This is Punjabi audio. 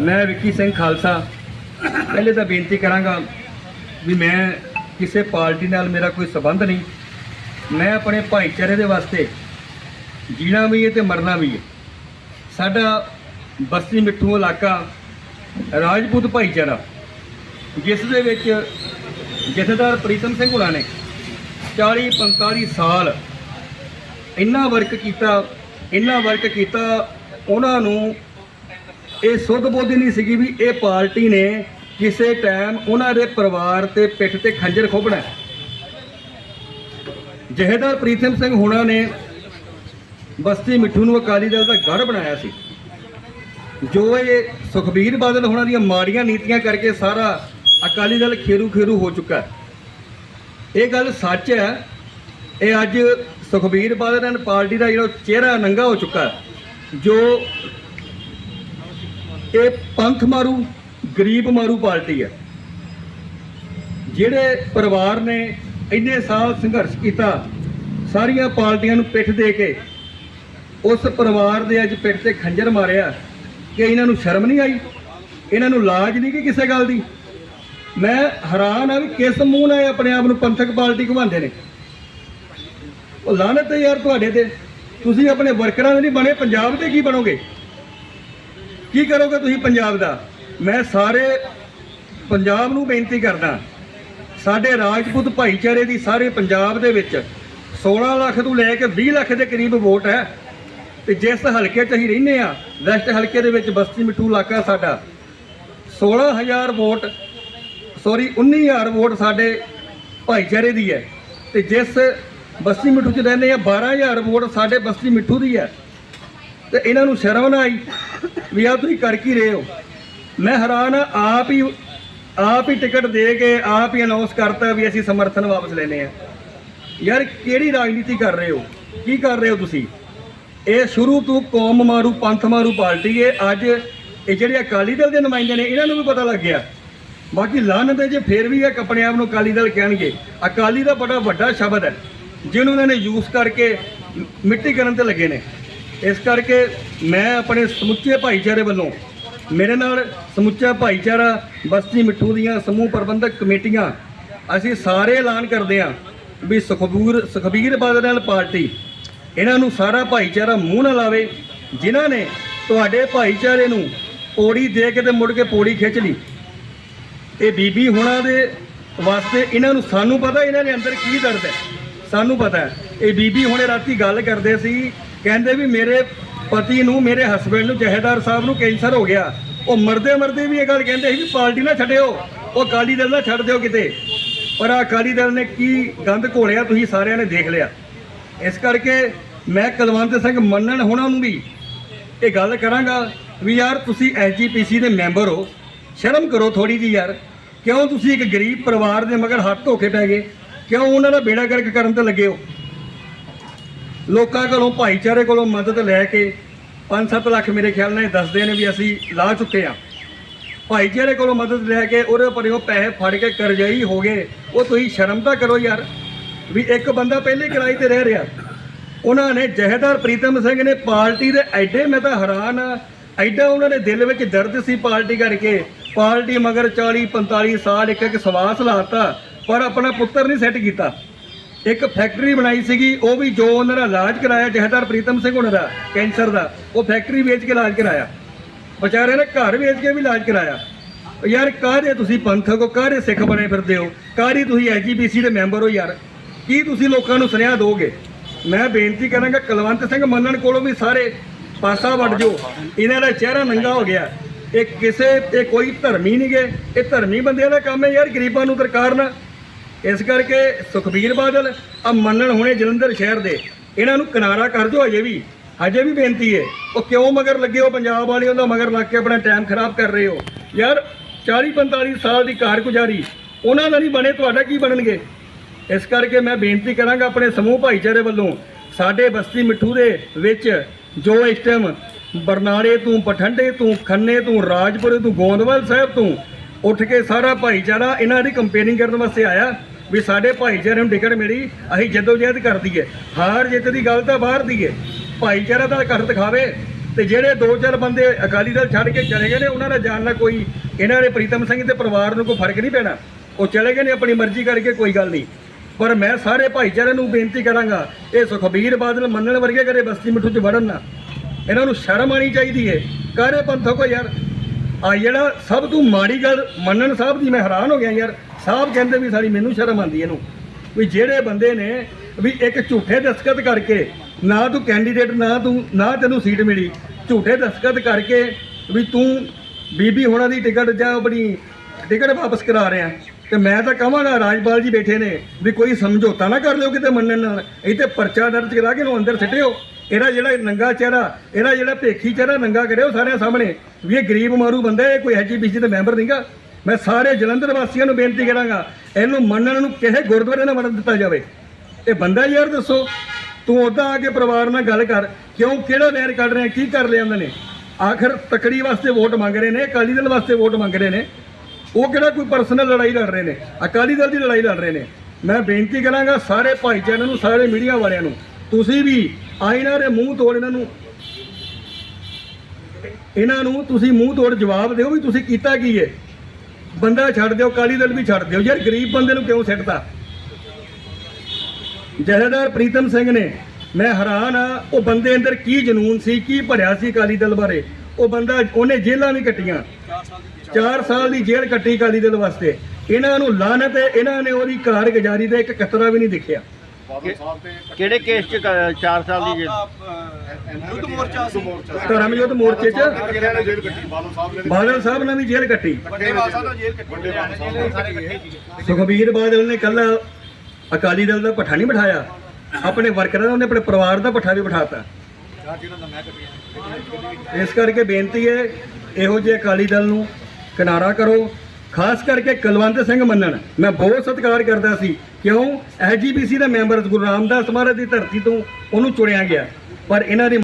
ਮੈਂ ਵਿੱਕੀ ਸਿੰਘ ਖਾਲਸਾ। ਪਹਿਲੇ ਤਾਂ ਬੇਨਤੀ ਕਰਾਂਗਾ ਵੀ ਮੈਂ ਕਿਸੇ ਪਾਰਟੀ ਨਾਲ ਮੇਰਾ ਕੋਈ ਸਬੰਧ ਨਹੀਂ। ਮੈਂ ਆਪਣੇ ਭਾਈਚਾਰੇ ਦੇ ਵਾਸਤੇ ਜੀਣਾ ਵੀ ਹੈ ਤੇ ਮਰਨਾ ਵੀ ਹੈ। ਸਾਡਾ ਬਸਤੀ ਮਿੱਠੂ ਇਲਾਕਾ ਰਾਜਪੂਤ ਭਾਈਚਾਰਾ, ਜਿਸ ਦੇ ਵਿੱਚ ਜਥੇਦਾਰ ਪ੍ਰੀਤਮ ਸਿੰਘ ਹੁਣਾਂ ਨੇ 40 45 ਸਾਲ ਇੰਨਾ ਵਰਕ ਕੀਤਾ, ਇੰਨਾ ਵਰਕ ਕੀਤਾ, ਉਹਨਾਂ ਨੂੰ ਇਹ ਸੁੱਧ ਬੁੱਧ ਨਹੀਂ ਸੀਗੀ ਵੀ ਇਹ ਪਾਰਟੀ ਨੇ ਕਿਸੇ ਟਾਈਮ ਉਹਨਾਂ ਦੇ ਪਰਿਵਾਰ ਤੇ ਪਿੱਠ ਤੇ ਖੰਜਰ ਖੋਪਣਾ ਹੈ। ਜਹੇਦਾਰ ਪ੍ਰੀਤਮ ਸਿੰਘ ਹੁਣਾਂ ਨੇ ਬਸਤੀ ਮਿੱਠੂ ਨੂੰ ਅਕਾਲੀ ਦਲ ਦਾ ਗੜ ਬਣਾਇਆ ਸੀ। ਜੋ ਇਹ ਸੁਖਬੀਰ ਬਾਦਲ ਹੁਣਾਂ ਦੀਆਂ ਮਾੜੀਆਂ ਨੀਤੀਆਂ ਕਰਕੇ ਸਾਰਾ ਅਕਾਲੀ ਦਲ ਖੇਰੂ ਖੇਰੂ ਹੋ ਚੁੱਕਾ ਇਹ ਗੱਲ ਸੱਚ ਹੈ। ਇਹ ਅੱਜ ਸੁਖਬੀਰ ਬਾਦਲ ਐਂਡ ਪਾਰਟੀ ਦਾ ਜਿਹੜਾ ਚਿਹਰਾ ਨੰਗਾ ਹੋ ਚੁੱਕਾ ਜੋ ਇਹ ਪੰਥ ਮਾਰੂ, ਗਰੀਬ ਮਾਰੂ ਪਾਰਟੀ ਹੈ। ਜਿਹੜੇ ਪਰਿਵਾਰ ਨੇ ਇੰਨੇ ਸਾਲ ਸੰਘਰਸ਼ ਕੀਤਾ, ਸਾਰੀਆਂ ਪਾਰਟੀਆਂ ਨੂੰ ਪਿੱਠ ਦੇ ਕੇ, ਉਸ ਪਰਿਵਾਰ ਦੇ ਅੱਜ ਪਿੱਠ ਤੇ ਖੰਜਰ ਮਾਰਿਆ ਕਿ ਇਹਨਾਂ ਨੂੰ ਸ਼ਰਮ ਨਹੀਂ ਆਈ? ਇਹਨਾਂ ਨੂੰ ਲਾਜ ਨਹੀਂ ਕਿ ਕਿਸੇ ਗੱਲ ਦੀ? ਮੈਂ ਹੈਰਾਨ ਆ ਵੀ ਕਿਸ ਮੂੰਹ ਨਾਲ ਆਪਣੇ ਆਪ ਨੂੰ ਪੰਥਕ ਪਾਰਟੀ ਘੁਮਾਉਂਦੇ ਨੇ। ਉਹ ਲਾਨਤ ਹੈ ਯਾਰ ਤੁਹਾਡੇ ਤੇ। ਤੁਸੀਂ ਆਪਣੇ ਵਰਕਰਾਂ ਦੇ ਨਹੀਂ ਬਣੇ, ਪੰਜਾਬ ਦੇ ਕੀ ਬਣੋਗੇ? ਕੀ ਕਰੋਗੇ ਤੁਸੀਂ ਪੰਜਾਬ ਦਾ? ਮੈਂ ਸਾਰੇ ਪੰਜਾਬ ਨੂੰ ਬੇਨਤੀ ਕਰਦਾ, ਸਾਡੇ ਰਾਜਪੂਤ ਭਾਈਚਾਰੇ ਦੀ ਸਾਰੇ ਪੰਜਾਬ ਦੇ ਵਿੱਚ 16 ਲੱਖ ਤੋਂ ਲੈ ਕੇ 20 ਲੱਖ ਦੇ ਕਰੀਬ ਵੋਟ ਹੈ। ਤੇ ਜਿਸ ਹਲਕੇ 'ਚ ਅਸੀਂ ਰਹਿੰਦੇ ਆ ਵੈਸਟ ਹਲਕੇ ਦੇ ਵਿੱਚ ਬਸਤੀ ਮਿੱਠੂ ਇਲਾਕਾ ਸਾਡਾ 16000 ਵੋਟ, ਸੌਰੀ 19000 ਵੋਟ ਸਾਡੇ ਭਾਈਚਾਰੇ ਦੀ ਹੈ। ਤੇ ਜਿਸ ਬਸਤੀ ਮਿੱਠੂ 'ਚ ਰਹਿੰਦੇ ਆ 12000 ਵੋਟ ਸਾਡੇ ਬਸਤੀ ਮਿੱਠੂ ਦੀ ਹੈ। ਤੇ ਇਹਨਾਂ ਨੂੰ ਸ਼ਰਮ ਨਾ ਆਈ ਵੀ ਆ ਤੁਸੀਂ ਕਰ ਕੀ ਰਹੇ ਹੋ? ਮੈਂ ਹੈਰਾਨ ਆ, ਆਪ ਹੀ ਆਪ ਹੀ ਟਿਕਟ ਦੇ ਕੇ ਆਪ ਹੀ ਅਨਾਉਂਸ ਕਰਤਾ ਵੀ ਅਸੀਂ ਸਮਰਥਨ ਵਾਪਸ ਲੈਨੇ ਆ ਯਾਰ ਕਿਹੜੀ ਰਾਜਨੀਤੀ ਕਰ ਰਹੇ ਹੋ? ਕੀ ਕਰ ਰਹੇ ਹੋ ਤੁਸੀਂ? ਇਹ ਸ਼ੁਰੂ ਤੋਂ ਕੌਮ ਮਾਰੂ, ਪੰਥ ਮਾਰੂ ਪਾਰਟੀ ਹੈ ਅੱਜ ਇਹ ਜਿਹੜੇ ਅਕਾਲੀ ਦਲ ਦੇ ਨੁਮਾਇੰਦੇ ਨੇ, ਇਹਨਾਂ ਨੂੰ ਵੀ ਪਤਾ ਲੱਗ ਗਿਆ। ਬਾਕੀ ਲਾਨਤ ਹੈ ਜੇ ਫੇਰ ਵੀ ਇਹ ਆਪਣੇ ਆਪ ਨੂੰ ਅਕਾਲੀ ਦਲ ਕਹਿਣਗੇ। ਅਕਾਲੀ ਦਾ ਬੜਾ ਵੱਡਾ ਸ਼ਬਦ ਹੈ, ਜਿਹਨੂੰ ਉਹਨਾਂ ਨੇ ਯੂਜ਼ ਕਰਕੇ ਮਿੱਟੀ ਕਰਨ ਤੇ ਲੱਗੇ ਨੇ। ਇਸ ਕਰਕੇ ਮੈਂ ਆਪਣੇ ਸਮੁੱਚੇ ਭਾਈਚਾਰੇ ਵੱਲੋਂ ਮੇਰੇ ਨਾਲ ਸਮੁੱਚਾ ਭਾਈਚਾਰਾ, ਬਸਤੀ ਮਿੱਠੂ ਦੀਆਂ ਸਮੂਹ ਪ੍ਰਬੰਧਕ ਕਮੇਟੀਆਂ, ਅਸੀਂ ਸਾਰੇ ਐਲਾਨ ਕਰਦੇ ਹਾਂ ਵੀ ਸੁਖਬੂਰ, ਸੁਖਬੀਰ ਬਾਦਲ ਨਾਲ ਪਾਰਟੀ ਇਹਨਾਂ ਨੂੰ ਸਾਰਾ ਭਾਈਚਾਰਾ ਮੂੰਹ ਨਾ ਲਾਵੇ ਜਿਨ੍ਹਾਂ ਨੇ ਤੁਹਾਡੇ ਭਾਈਚਾਰੇ ਨੂੰ ਪੌੜੀ ਦੇ ਕੇ ਤੇ ਮੁੜ ਕੇ ਪੌੜੀ ਖਿੱਚ ਲਈ। ਇਹ ਬੀਬੀ ਹੁਣਾਂ ਦੇ ਵਾਸਤੇ ਇਹਨਾਂ ਨੂੰ ਸਾਨੂੰ ਪਤਾ ਇਹਨਾਂ ਦੇ ਅੰਦਰ ਕੀ ਦਰਦ ਹੈ। ਸਾਨੂੰ ਪਤਾ ਹੈ। ਇਹ ਬੀਬੀ ਹੁਣੇ ਰਾਤੀ ਗੱਲ ਕਰਦੇ ਸੀ, ਕਹਿੰਦੇ ਵੀ ਮੇਰੇ ਪਤੀ ਨੂੰ, ਮੇਰੇ ਹਸਬੰਡ ਨੂੰ, ਜਹੇਦਾਰ ਸਾਹਿਬ ਨੂੰ ਕੈਂਸਰ ਹੋ ਗਿਆ। ਉਹ ਮਰਦੇ ਮਰਦੇ ਵੀ ਇਹ ਗੱਲ ਕਹਿੰਦੇ ਸੀ ਵੀ ਪਾਰਟੀ ਨਾ ਛੱਡਿਓ, ਉਹ ਅਕਾਲੀ ਦਲ ਨਾ ਛੱਡ ਦਿਓ ਕਿਤੇ। ਪਰ ਆਹ ਅਕਾਲੀ ਦਲ ਨੇ ਕੀ ਗੰਦ ਘੋਲਿਆ, ਤੁਸੀਂ ਸਾਰਿਆਂ ਨੇ ਦੇਖ ਲਿਆ। ਇਸ ਕਰਕੇ ਮੈਂ ਕੁਲਵੰਤ ਸਿੰਘ ਮੰਨਣ ਹੁਣਾਂ ਨੂੰ ਵੀ ਇਹ ਗੱਲ ਕਰਾਂਗਾ ਵੀ ਯਾਰ ਤੁਸੀਂ ਐਸਜੀਪੀਸੀ ਦੇ ਮੈਂਬਰ ਹੋ। ਸ਼ਰਮ ਕਰੋ ਥੋੜੀ ਜੀ ਯਾਰ। ਕਿਉਂ ਤੁਸੀਂ ਇੱਕ ਗਰੀਬ ਪਰਿਵਾਰ ਦੇ ਮਗਰ ਹੱਥ ਧੋ ਪੈ ਗਏ? ਕਿਉਂ ਉਹਨਾਂ ਦਾ ਬੇੜਾ ਗਰਕ ਕਰਨ ਤੇ ਲੱਗੇ ਹੋ? ਲੋਕਾਂ ਕੋਲੋਂ, ਭਾਈਚਾਰੇ ਕੋਲੋਂ ਮਦਦ ਲੈ ਕੇ 5-7 ਲੱਖ ਮੇਰੇ ਖਿਆਲ ਨਾਲ ਦੱਸਦੇ ਨੇ ਵੀ ਅਸੀਂ ਲਾ ਚੁੱਕੇ ਆ ਭਾਈਚਾਰੇ ਕੋਲੋਂ ਮਦਦ ਲੈ ਕੇ ਉਹਦੇ ਪਰਿਓ ਪੈਸੇ ਫੜ ਕੇ ਕਰਜ਼ਾਈ ਹੋ ਗਏ। ਉਹ ਤੁਸੀਂ ਸ਼ਰਮ ਤਾਂ ਕਰੋ ਯਾਰ, ਵੀ ਇੱਕ ਬੰਦਾ ਪਹਿਲੇ ਕਿਰਾਏ ਤੇ ਰਹਿ ਰਿਹਾ। ਉਹਨਾਂ ਨੇ ਜਹੇਦਾਰ ਪ੍ਰੀਤਮ ਸਿੰਘ ਨੇ ਪਾਰਟੀ ਦੇ ਐਡੇ ਮੈਂ ਤਾਂ ਹੈਰਾਨ ਆ ਐਡਾ ਉਹਨਾਂ ਦੇ ਦਿਲ ਵਿੱਚ ਦਰਦ ਸੀ ਪਾਰਟੀ ਕਰਕੇ। ਪਾਰਟੀ ਮਗਰ 40 45 ਸਾਲ ਇੱਕ ਇੱਕ ਸਵਾਸ ਲਾਤਾ। ਪਰ ਆਪਣਾ ਪੁੱਤਰ ਨਹੀਂ ਸੈੱਟ ਕੀਤਾ। ਇੱਕ ਫੈਕਟਰੀ ਬਣਾਈ ਸੀਗੀ, ਉਹ ਵੀ ਜੋ ਉਹਨਾਂ ਦਾ ਇਲਾਜ ਕਰਾਇਆ, ਜਹੇਦਾਰ ਪ੍ਰੀਤਮ ਸਿੰਘ ਉਹਨਾਂ ਦਾ, ਕੈਂਸਰ ਦਾ, ਉਹ ਫੈਕਟਰੀ ਵੇਚ ਕੇ ਇਲਾਜ ਕਰਾਇਆ। ਵਿਚਾਰੇ ਨੇ ਘਰ ਵੇਚ ਕੇ ਵੀ ਇਲਾਜ ਕਰਾਇਆ। ਉਹ ਯਾਰ ਕਾਹਦੇ ਤੁਸੀਂ ਪੰਥਕ ਹੋ, ਕਾਹਦੇ ਸਿੱਖ ਬਣੇ ਫਿਰਦੇ ਹੋ? ਕਾਹਦੀ ਤੁਸੀਂ ਐਜੀਪੀਸੀ ਦੇ ਮੈਂਬਰ ਹੋ ਯਾਰ? ਕੀ ਤੁਸੀਂ ਲੋਕਾਂ ਨੂੰ ਸੁਨੇਹਾ ਦੋਗੇ? ਮੈਂ ਬੇਨਤੀ ਕਰਾਂਗਾ, ਕੁਲਵੰਤ ਸਿੰਘ ਮੰਨਣ ਕੋਲੋਂ ਵੀ ਸਾਰੇ ਪਾਸਾ ਵੱਢ ਜੋ। ਇਹਨਾਂ ਦਾ ਚਿਹਰਾ ਨੰਗਾ ਹੋ ਗਿਆ। ਇਹ ਕਿਸੇ, ਇਹ ਕੋਈ ਧਰਮੀ ਨਹੀਂ ਗਏ ਇਹ ਧਰਮੀ ਬੰਦਿਆਂ ਦਾ ਕੰਮ ਹੈ ਯਾਰ, ਗਰੀਬਾਂ ਨੂੰ ਦਰਕਾਰਨਾ ਇਸ ਕਰਕੇ ਸੁਖਬੀਰ ਬਾਦਲ ਆ ਮੰਨਣ ਹੁਣੇ ਜਲੰਧਰ ਸ਼ਹਿਰ ਦੇ, ਇਹਨਾਂ ਨੂੰ ਕਿਨਾਰਾ ਕਰ ਦਿਓ ਅਜੇ ਵੀ ਅਜੇ ਵੀ ਬੇਨਤੀ ਹੈ ਉਹ ਕਿਉਂ ਮਗਰ ਲੱਗੇ ਹੋ ਪੰਜਾਬ ਵਾਲਿਆਂ ਦਾ ਮਗਰ ਲੱਗ ਕੇ ਆਪਣਾ ਟਾਈਮ ਖਰਾਬ ਕਰ ਰਹੇ ਹੋ? ਯਾਰ 40 45 ਸਾਲ ਦੀ ਕਾਰਗੁਜ਼ਾਰੀ ਉਹਨਾਂ ਦਾ ਨਹੀਂ ਬਣੇ, ਤੁਹਾਡਾ ਕੀ ਬਣਨਗੇ? ਇਸ ਕਰਕੇ ਮੈਂ ਬੇਨਤੀ ਕਰਾਂਗਾ ਆਪਣੇ ਸਮੂਹ ਭਾਈਚਾਰੇ ਵੱਲੋਂ, ਸਾਡੇ ਬਸਤੀ ਮਿੱਠੂ ਦੇ ਵਿੱਚ ਜੋ ਇਸ ਟਾਈਮ ਬਰਨਾਲੇ ਤੋਂ ਪਠੰਡੇ ਤੋਂ, ਖੰਨੇ ਤੋਂ, ਰਾਜਪੁਰੇ ਤੋਂ, ਗੋਂਦਵਾਲ ਸਾਹਿਬ ਤੋਂ ਉੱਠ ਕੇ ਸਾਰਾ ਭਾਈਚਾਰਾ ਇਹਨਾਂ ਦੀ ਕੰਪੇਅਰਿੰਗ ਕਰਨ ਵਾਸਤੇ ਆਇਆ। ਵੀ ਸਾਡੇ ਭਾਈਚਾਰੇ ਨੂੰ ਟਿਕਟ ਮਿਲੀ, ਅਸੀਂ ਜਦੋਜਹਿਦ ਕਰਦੀ ਹੈ। ਹਾਰ ਜਿੱਤ ਦੀ ਗੱਲ ਤਾਂ ਬਾਹਰ ਦੀ ਹੈ। ਭਾਈਚਾਰਾ ਦਾ ਕਰ ਦਿਖਾਵੇ ਤੇ ਜਿਹੜੇ ਦੋ ਚਾਰ ਬੰਦੇ ਅਕਾਲੀ ਦਲ ਛੱਡ ਕੇ ਚਲੇ ਗਏ ਨੇ, ਉਹਨਾਂ ਦਾ ਜਾਣ ਨਾਲ ਕੋਈ ਇਹਨਾਂ ਦੇ ਪ੍ਰੀਤਮ ਸਿੰਘ ਤੇ ਪਰਿਵਾਰ ਨੂੰ ਕੋਈ ਫ਼ਰਕ ਨਹੀਂ ਪੈਣਾ। ਉਹ ਚਲੇ ਗਏ ਨੇ ਆਪਣੀ ਮਰਜ਼ੀ ਕਰਕੇ, ਕੋਈ ਗੱਲ ਨਹੀਂ। ਪਰ ਮੈਂ ਸਾਰੇ ਭਾਈਚਾਰੇ ਨੂੰ ਬੇਨਤੀ ਕਰਾਂਗਾ, ਇਹ ਸੁਖਬੀਰ ਬਾਦਲ ਮੰਨਣ ਵਰਗੇ ਕਰੇ ਬਸਤੀ ਮਿੱਠੂ ਚ ਵੜਨ ਨਾ। ਇਹਨਾਂ ਨੂੰ ਸ਼ਰਮ ਆਣੀ ਚਾਹੀਦੀ ਹੈ। ਕਾਰੇ ਪੰਥੋ ਕੋ ਯਾਰ, ਆ ਜਿਹੜਾ ਸਭ ਤੋਂ ਮਾੜੀ ਗੱਲ ਮੰਨਣ ਸਾਹਿਬ ਦੀ ਮੈਂ ਹੈਰਾਨ ਹੋ ਗਿਆ ਯਾਰ। ਸਾਹਿਬ ਕਹਿੰਦੇ ਵੀ ਸਾਡੀ ਮੈਨੂੰ ਸ਼ਰਮ ਆਉਂਦੀ ਇਹਨੂੰ, ਵੀ ਜਿਹੜੇ ਬੰਦੇ ਨੇ ਵੀ ਇੱਕ ਝੂਠੇ ਦਸਤਖਤ ਕਰਕੇ ਨਾ ਤੂੰ ਕੈਂਡੀਡੇਟ ਨਾ ਤੂੰ, ਨਾ ਤੈਨੂੰ ਸੀਟ ਮਿਲੀ, ਝੂਠੇ ਦਸਤਖਤ ਕਰਕੇ ਵੀ ਤੂੰ ਬੀਬੀ ਹੋਣਾ ਦੀ ਟਿਕਟ ਜਾਂ ਆਪਣੀ ਟਿਕਟ ਵਾਪਸ ਕਰਾ ਰਿਹਾ ਤੇ ਮੈਂ ਤਾਂ ਕਹਾਂਗਾ ਰਾਜਪਾਲ ਜੀ ਬੈਠੇ ਨੇ ਵੀ ਕੋਈ ਸਮਝੌਤਾ ਨਾ ਕਰ ਲਿਓ ਕਿਤੇ ਮੰਨਣ ਨਾਲ, ਇਹ ਤੇ ਪਰਚਾ ਦਰਜ ਕਰਾ ਕੇ ਇਹਨੂੰ ਅੰਦਰ ਸਿੱਟਿਓ। ਇਹਦਾ ਜਿਹੜਾ ਨੰਗਾ ਚਿਹਰਾ, ਇਹਦਾ ਜਿਹੜਾ ਭੇਖੀ ਚਿਹਰਾ ਨੰਗਾ ਕਰਿਓ ਸਾਰਿਆਂ ਸਾਹਮਣੇ, ਵੀ ਇਹ ਗਰੀਬ ਮਾਰੂ ਬੰਦਾ ਇਹ ਕੋਈ ਐਜੀਪੀਸੀ ਦਾ ਮੈਂਬਰ ਨਹੀਂਗਾ ਮੈਂ ਸਾਰੇ ਜਲੰਧਰ ਵਾਸੀਆਂ ਨੂੰ ਬੇਨਤੀ ਕਰਾਂਗਾ, ਇਹਨੂੰ ਮੰਨਣ ਨੂੰ ਕਿਸੇ ਗੁਰਦੁਆਰੇ ਨਾਲ ਵੜਨ ਦਿੱਤਾ ਜਾਵੇ। ਇਹ ਬੰਦਾ ਯਾਰ ਦੱਸੋ। ਤੂੰ ਉਦਾਂ ਆ ਕੇ ਪਰਿਵਾਰ ਨਾਲ ਗੱਲ ਕਰ, ਕਿਉਂ, ਕਿਹੜਾ ਵੈਰ ਕੱਢ ਰਿਹਾ, ਕੀ ਕਰ ਲਿਆ ਉਹਨਾਂ ਨੇ? ਆਖਰ ਤਕੜੀ ਵਾਸਤੇ ਵੋਟ ਮੰਗ ਰਹੇ ਨੇ, ਅਕਾਲੀ ਦਲ ਵਾਸਤੇ ਵੋਟ ਮੰਗ ਰਹੇ ਨੇ। ਉਹ ਕਿਹੜਾ ਕੋਈ ਪਰਸਨਲ ਲੜਾਈ ਲੜ ਰਹੇ ਨੇ? ਅਕਾਲੀ ਦਲ ਦੀ ਲੜਾਈ ਲੜ ਰਹੇ ਨੇ। ਮੈਂ ਬੇਨਤੀ ਕਰਾਂਗਾ ਸਾਰੇ ਭਾਈਚਾਰੇ ਨੂੰ, ਸਾਰੇ ਮੀਡੀਆ ਵਾਲਿਆਂ ਨੂੰ, ਤੁਸੀਂ ਵੀ ਆਇਨਾਂ ਦੇ ਮੂੰਹ ਤੋੜ ਇਹਨਾਂ ਨੂੰ। ਇਹਨਾਂ ਨੂੰ ਤੁਸੀਂ ਮੂੰਹ ਤੋੜ ਜਵਾਬ ਦਿਓ ਵੀ ਤੁਸੀਂ ਕੀਤਾ ਕੀ ਹੈ। ਬੰਦਾ ਛੱਡ ਦਿਓ ਅਕਾਲੀ ਦਲ ਵੀ ਛੱਡ ਦਿਓ। ਯਾਰ ਗਰੀਬ ਬੰਦੇ ਨੂੰ ਕਿਉਂ ਸਿੱਟਦਾ? ਜਥੇਦਾਰ ਪ੍ਰੀਤਮ ਸਿੰਘ ਨੇ, ਮੈਂ ਹੈਰਾਨ ਆ, ਉਹ ਬੰਦੇ ਅੰਦਰ ਕੀ ਜਨੂਨ ਸੀ, ਕੀ ਭਰਿਆ ਸੀ ਅਕਾਲੀ ਦਲ ਬਾਰੇ? ਉਹ ਬੰਦਾ, ਉਹਨੇ ਜੇਲ੍ਹਾਂ ਵੀ ਕੱਟੀਆਂ। 4 ਸਾਲ ਦੀ ਜੇਲ੍ਹ ਕੱਟੀ ਅਕਾਲੀ ਦਲ ਵਾਸਤੇ। ਇਹਨਾਂ ਨੂੰ ਲਾਨਤ ਹੈ, ਇਹਨਾਂ ਨੇ ਉਹਦੀ ਕਾਰਗੁਜ਼ਾਰੀ ਦਾ ਇੱਕ ਕਤਰਾ ਵੀ ਨਹੀਂ ਦੇਖਿਆ। ਕਿਹੜੇ ਕੇਸ ਚ 4 ਸਾਲ ਦੀ ਜੇਲ੍ਹ? ਯੁੱਧ ਮੋਰਚਾ ਸੀ। ਧਰਮਯੁੱਧ ਮੋਰਚੇ 'ਚ? ਜੇਲ੍ਹ ਕੱਟੀ? ਬਾਲੋ ਸਾਹਿਬ ਨੇ ਬਾਦਲ ਸਾਹਿਬ ਨੇ ਵੀ ਜੇਲ੍ਹ ਕੱਟੀ। ਵੱਡੇ ਬਾਸਾ ਦਾ ਜੇਲ੍ਹ ਕੱਟੀ। ਵੱਡੇ ਬਾਸਾ ਸਾਰੇ ਇਕੱਠੇ ਸੀ ਸੁਖਬੀਰ ਬਾਦਲ ਨੇ ਕੱਲ ਅਕਾਲੀ ਦਲ ਦਾ ਪੱਠਾ ਨਹੀਂ ਬਿਠਾਇਆ। ਆਪਣੇ ਵਰਕਰਾਂ ਦਾ ਉਹਨੇ ਆਪਣੇ ਪਰਿਵਾਰ ਦਾ ਪੱਠਾ ਵੀ ਬਿਠਾਤਾ। ਇਸ ਕਰਕੇ ਬੇਨਤੀ ਹੈ ਇਹੋ ਜਿਹੇ ਅਕਾਲੀ ਦਲ ਨੂੰ ਕਿਨਾਰਾ ਕਰੋ। ਖਾਸ ਕਰਕੇ ਕੁਲਵੰਤ ਸਿੰਘ ਮੰਨਣ। ਮੈਂ ਬਹੁਤ ਸਤਿਕਾਰ ਕਰਦਾ ਸੀ। ਕਿਉਂ? ਐਜੀਪੀਸੀ ਦਾ ਮੈਂਬਰ ਗੁਰੂ ਰਾਮਦਾਸ ਮਹਾਰਾਜ ਦੀ ਧਰਤੀ ਤੋਂ ਉਹਨੂੰ ਚੁਣਿਆ ਗਿਆ। ਪਰ ਇਹਨਾਂ ਦੀ